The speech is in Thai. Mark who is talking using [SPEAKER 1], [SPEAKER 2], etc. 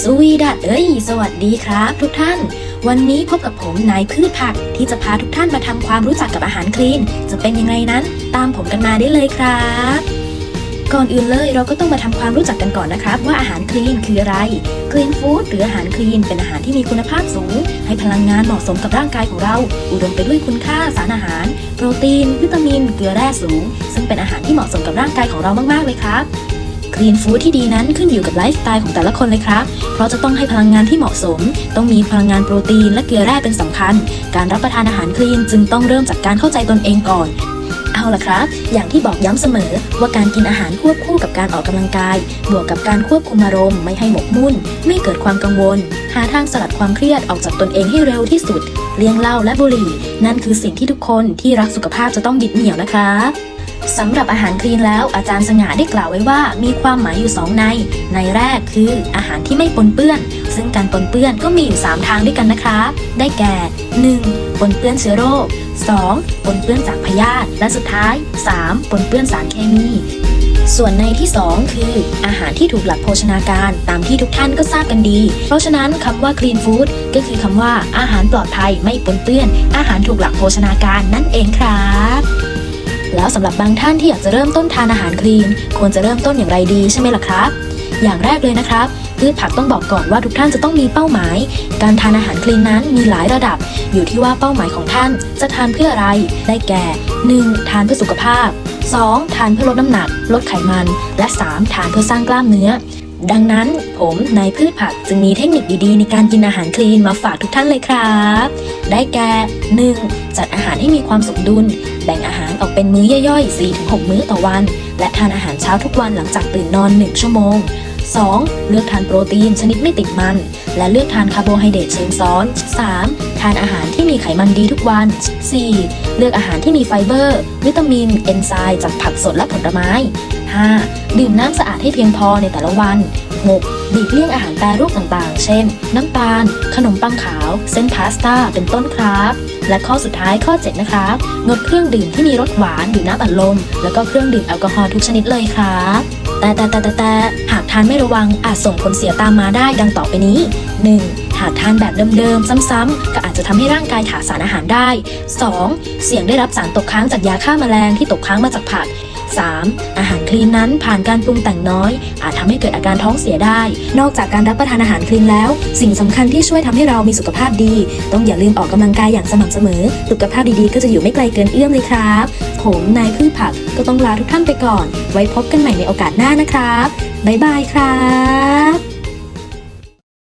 [SPEAKER 1] สวีดัตเอ้ย สวัสดีครับ ทุกท่าน วันนี้พบกับผมนายพืชผักที่จะพาทุกท่านมาทำความรู้จักกับอาหารคลีน จะเป็นยังไงนั้น ตามผมกันมาได้เลยครับ ก่อนอื่นเลยเราก็ต้องมาทำความรู้จักกันก่อนนะครับ ว่าอาหารคลีนคืออะไร คลีนฟู้ดหรืออาหารคลีนเป็นอาหารที่มีคุณภาพสูง ให้พลังงานเหมาะสมกับร่างกายของเรา อุดมไปด้วยคุณค่าสารอาหาร โปรตีน วิตามิน เกลือแร่สูง ซึ่งเป็นอาหารที่เหมาะสมกับร่างกายของเรามากๆเลยครับ คลีนฟู้ดที่ดีนั้นขึ้นอยู่กับไลฟ์สไตล์ของแต่ละคนเลยครับ เพราะจะต้องให้พลังงานที่เหมาะสม ต้องมีพลังงานโปรตีนและเกลือแร่เป็นสำคัญ การรับประทานอาหารคลีนจึงต้องเริ่มจากการเข้าใจตนเองก่อน เอาล่ะครับ อย่างที่บอกย้ำเสมอว่าการกินอาหารควบคู่กับการออกกำลังกาย บวกกับการควบคุมอารมณ์ไม่ให้หมกมุ่น ไม่เกิดความกังวล หาทางสลัดความเครียดออกจากตนเองให้เร็วที่สุด เลี่ยงเหล้าและบุหรี่ นั่นคือสิ่งที่ทุกคนที่รักสุขภาพจะต้องยึดเหนี่ยวนะครับสำหรับอาหารคลีนแล้วอาจารย์สง่าได้กล่าวไว้ว่ามีความหมายอยู่ 2 ใน ในแรกคืออาหารที่ไม่ปนเปื้อน ซึ่งการปนเปื้อนก็มีอยู่ 3 ทางด้วยกันนะครับได้แก่ 1. ปนเปื้อนเชื้อโรค 2. ปนเปื้อนจากพยาธิและสุดท้าย 3. ปนเปื้อนสารเคมี ส่วนในที่ 2 คือ อาหารที่ถูกหลักโภชนาการตามที่ทุกท่านก็ทราบกันดี เพราะฉะนั้นคำว่า clean food ก็คือคำว่า อาหารปลอดภัยไม่ปนเปื้อน อาหารถูกหลักโภชนาการนั่นเองครับแล้วสำหรับบางท่านที่อยากจะเริ่มต้นทานอาหารคลีน ควรจะเริ่มต้นอย่างไรดีใช่ไหมล่ะครับ อย่างแรกเลยนะครับ พืชผักต้องบอกก่อนว่าทุกท่านจะต้องมีเป้าหมาย การทานอาหารคลีนนั้นมีหลายระดับ อยู่ที่ว่าเป้าหมายของท่านจะทานเพื่ออะไร ได้แก่ 1. ทานเพื่อสุขภาพ 2. ทานเพื่อลดน้ำหนัก ลดไขมัน และ 3. ทานเพื่อสร้างกล้ามเนื้อ ดังนั้นผมนายพืชผักจึงมีเทคนิคดีๆ ในการกินอาหารคลีนมาฝากทุกท่านเลยครับ ได้แก่ 1. จัดอาหารให้มีความสมดุล แบ่งอาหารออกเป็นมื้อย่อยๆ 4-6 มื้อต่อวัน และทานอาหารเช้าทุกวันหลังจากตื่นนอน 1 ชั่วโมง 2. เลือกทานโปรตีนชนิดไม่ติดมัน และเลือกทานคาร์โบไฮเดรตเชิงซ้อน 3. ทานอาหารที่มีไขมันดีทุกวัน 4. เลือกอาหารที่มีไฟเบอร์ วิตามิน เอนไซม์จากผักสดและผลไม้ 5. ดื่มน้ำสะอาดให้เพียงพอในแต่ละวัน 6. หลีกเลี่ยงอาหารแปรรูปต่างๆ เช่น น้ำตาล ขนมปังขาว เส้นพาสต้า เป็นต้นครับ และข้อสุดท้ายข้อ 7 นะครับ งดเครื่องดื่มที่มีรสหวานหรือน้ำอัดลม แล้วก็เครื่องดื่มแอลกอฮอล์ทุกชนิดเลยครับ แต่แต่แต่แต่แต ทานไม่ระวังอาจส่งผลเสียตามมาได้ดังต่อไปนี้ 1. หากทานแบบเดิมๆ ซ้ำๆ ก็อาจจะทำให้ร่างกายขาดสารอาหารได้ 2. เสี่ยงได้รับสารตกค้างจากยาฆ่าแมลงที่ตกค้างมาจากผัก 3. อาหารคลีนนั้นผ่านการปรุงแต่งน้อย อาจทำให้เกิดอาการท้องเสียได้ นอกจากการรับประทานอาหารคลีนแล้ว สิ่งสำคัญที่ช่วยทำให้เรามีสุขภาพดี ต้องอย่าลืมออกกำลังกายอย่างสม่ำเสมอ สุขภาพดีๆ ก็จะอยู่ไม่ไกลเกินเอื้อมเลยครับ ผมนายพืชผักก็ต้องลาทุกท่านไปก่อน ไว้พบกันใหม่ในโอกาสหน้านะครับ บ๊ายบายครับ